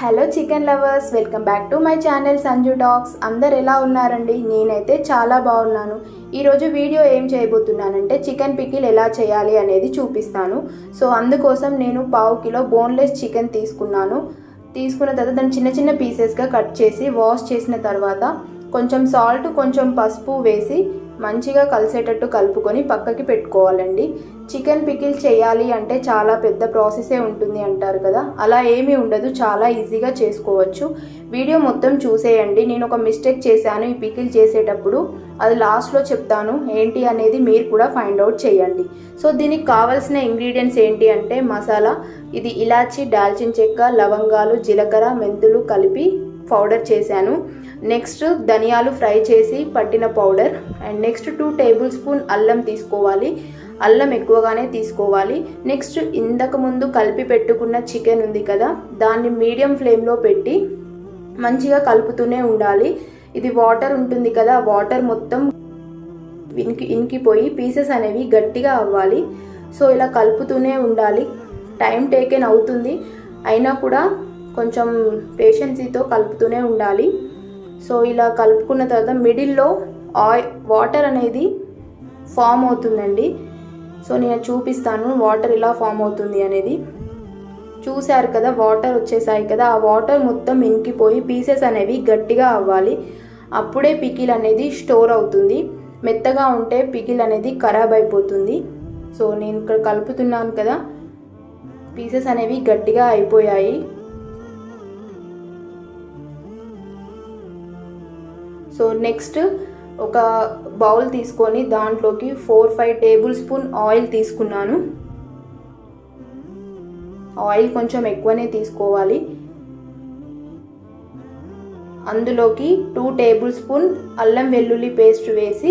Hello chicken lovers welcome back to my channel Sanju talks అందరు ఎలా ఉన్నారండి? నేనైతే చాలా బాగున్నాను. ఈరోజు వీడియో ఏం చేయబోతున్నానంటే చికెన్ పికిల్ ఎలా చేయాలి అనేది చూపిస్తాను. సో అందుకోసం నేను పావు కిలో బోన్లెస్ చికెన్ తీసుకున్నాను. తీసుకున్న తర్వాత దాన్ని చిన్న చిన్న పీసెస్గా కట్ చేసి వాష్ చేసిన తర్వాత కొంచెం సాల్ట్ కొంచెం పసుపు వేసి మంచిగా కలిసేటట్టు కలుపుకొని పక్కకి పెట్టుకోవాలండి. చికెన్ పికిల్ చేయాలి అంటే చాలా పెద్ద ప్రాసెసే ఉంటుంది అంటారు కదా. అలా ఏమీ ఉండదు చాలా ఈజీగా చేసుకోవచ్చు. వీడియో మొత్తం చూసేయండి. నేను ఒక మిస్టేక్ చేశాను ఈ పికిల్ చేసేటప్పుడు. అది లాస్ట్లో చెప్తాను ఏంటి అనేది మీరు కూడా ఫైండ్ అవుట్ చేయండి. సో దీనికి కావాల్సిన ఇంగ్రీడియంట్స్ ఏంటి అంటే మసాలా ఇది ఇలాచి దాల్చిన చెక్క లవంగాలు జీలకర్ర మెంతులు కలిపి పౌడర్ చేశాను. నెక్స్ట్ ధనియాలు ఫ్రై చేసి పట్టిన powder. And next two tablespoon అల్లం తీసుకోవాలి. అల్లం ఎక్కువగానే తీసుకోవాలి. నెక్స్ట్ ఇంతకు ముందు కలిపి పెట్టుకున్న చికెన్ ఉంది కదా దాన్ని మీడియం ఫ్లేమ్లో పెట్టి మంచిగా కలుపుతూనే ఉండాలి. ఇది వాటర్ ఉంటుంది కదా వాటర్ మొత్తం ఇనికి ఇనికిపోయి పీసెస్ అనేవి గట్టిగా అవ్వాలి. సో ఇలా కలుపుతూనే ఉండాలి. టైం టేకెన్ అవుతుంది. అయినా కూడా కొంచెం పేషెన్సీతో కలుపుతూనే ఉండాలి. సో ఇలా కలుపుకున్న తర్వాత మిడిల్లో ఆయిల్ వాటర్ అనేది ఫామ్ అవుతుందండి. సో నేను చూపిస్తాను వాటర్ ఇలా ఫామ్ అవుతుంది అనేది. చూశారు కదా వాటర్ వచ్చేసాయి కదా ఆ వాటర్ మొత్తం ఇంకిపోయి పీసెస్ అనేవి గట్టిగా అవ్వాలి. అప్పుడే పికిల్ అనేది స్టోర్ అవుతుంది. మెత్తగా ఉంటే పికిల్ అనేది ఖరాబ్ అయిపోతుంది. సో నేను ఇక్కడ కలుపుతున్నాను కదా పీసెస్ అనేవి గట్టిగా అయిపోయాయి. సో నెక్స్ట్ ఒక బౌల్ తీసుకొని దాంట్లోకి four five tablespoon oil తీసుకున్నాను. ఆయిల్ కొంచెం ఎక్కువనే తీసుకోవాలి. అందులోకి టూ టేబుల్ స్పూన్ అల్లం వెల్లుల్లి పేస్ట్ వేసి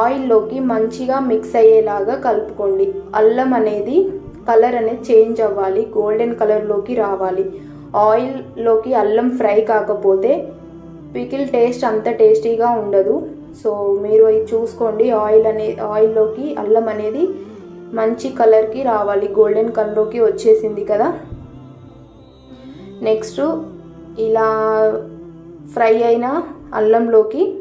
ఆయిల్లోకి మంచిగా మిక్స్ అయ్యేలాగా కలుపుకోండి. అల్లం అనేది కలర్ అనేది చేంజ్ అవ్వాలి గోల్డెన్ కలర్లోకి రావాలి. ఆయిల్లోకి అల్లం ఫ్రై కాకపోతే పికిల్ టేస్ట్ అంత టేస్టీగా ఉండదు. సో మీరు అది చూసుకోండి. ఆయిల్ అనే ఆయిల్లోకి అల్లం అనేది మంచి కలర్కి రావాలి. గోల్డెన్ కలర్లోకి వచ్చేసింది కదా. నెక్స్ట్ ఇలా ఫ్రై అయిన అల్లంలోకి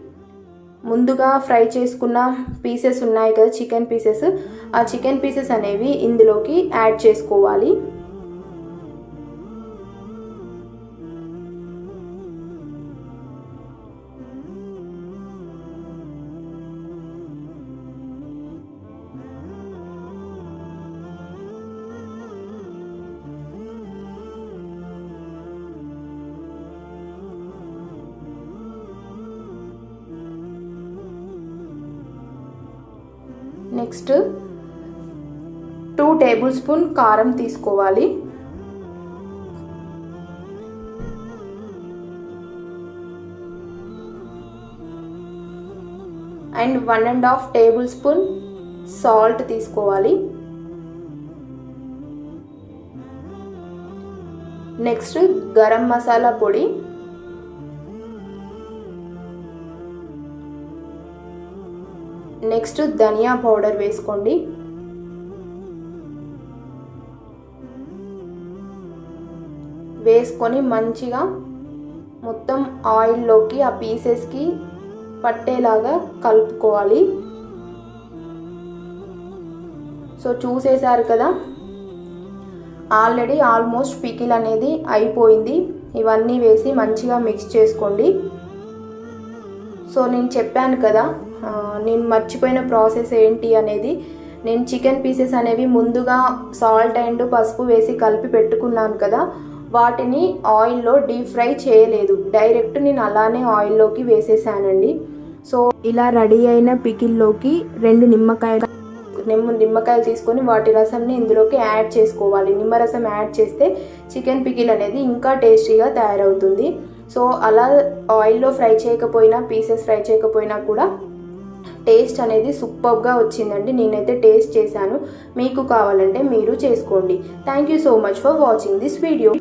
ముందుగా ఫ్రై చేసుకున్న పీసెస్ ఉన్నాయి కదా చికెన్ పీసెస్. ఆ చికెన్ పీసెస్ అనేవి ఇందులోకి యాడ్ చేసుకోవాలి. నెక్స్ట్ టూ టేబుల్ స్పూన్ కారం తీసుకోవాలి. And one and half tablespoon salt తీసుకోవాలి. నెక్స్ట్ గరం మసాలా పొడి. నెక్స్ట్ ధనియా పౌడర్ వేసుకోండి. వేసుకొని మంచిగా మొత్తం ఆయిల్లోకి ఆ పీసెస్కి పట్టేలాగా కలుపుకోవాలి. సో చూసేశారు కదా? ఆల్రెడీ ఆల్మోస్ట్ పికిల్ అనేది అయిపోయింది. ఇవన్నీ వేసి మంచిగా మిక్స్ చేసుకోండి. సో నేను చెప్పాను కదా నేను మర్చిపోయిన ప్రాసెస్ ఏంటి అనేది నేను చికెన్ పీసెస్ అనేవి ముందుగా సాల్ట్ అండ్ పసుపు వేసి కలిపి పెట్టుకున్నాను కదా వాటిని ఆయిల్లో డీప్ ఫ్రై చేయలేదు. డైరెక్ట్ నేను అలానే ఆయిల్లోకి వేసేసానండి. సో ఇలా రెడీ అయిన పికిల్లోకి రెండు నిమ్మకాయలు నిమ్మ నిమ్మకాయలు తీసుకొని వాటి రసంని ఇందులోకి యాడ్ చేసుకోవాలి. నిమ్మరసం యాడ్ చేస్తే చికెన్ పికిల్ అనేది ఇంకా టేస్టీగా తయారవుతుంది. సో అలా ఆయిల్లో ఫ్రై చేయకపోయినా పీసెస్ ఫ్రై చేయకపోయినా కూడా టేస్ట్ అనేది సూపర్గా వచ్చిందండి. నేనైతే టేస్ట్ చేశాను. మీకు కావాలంటే మీరు చేసుకోండి. Thank you so much for watching this video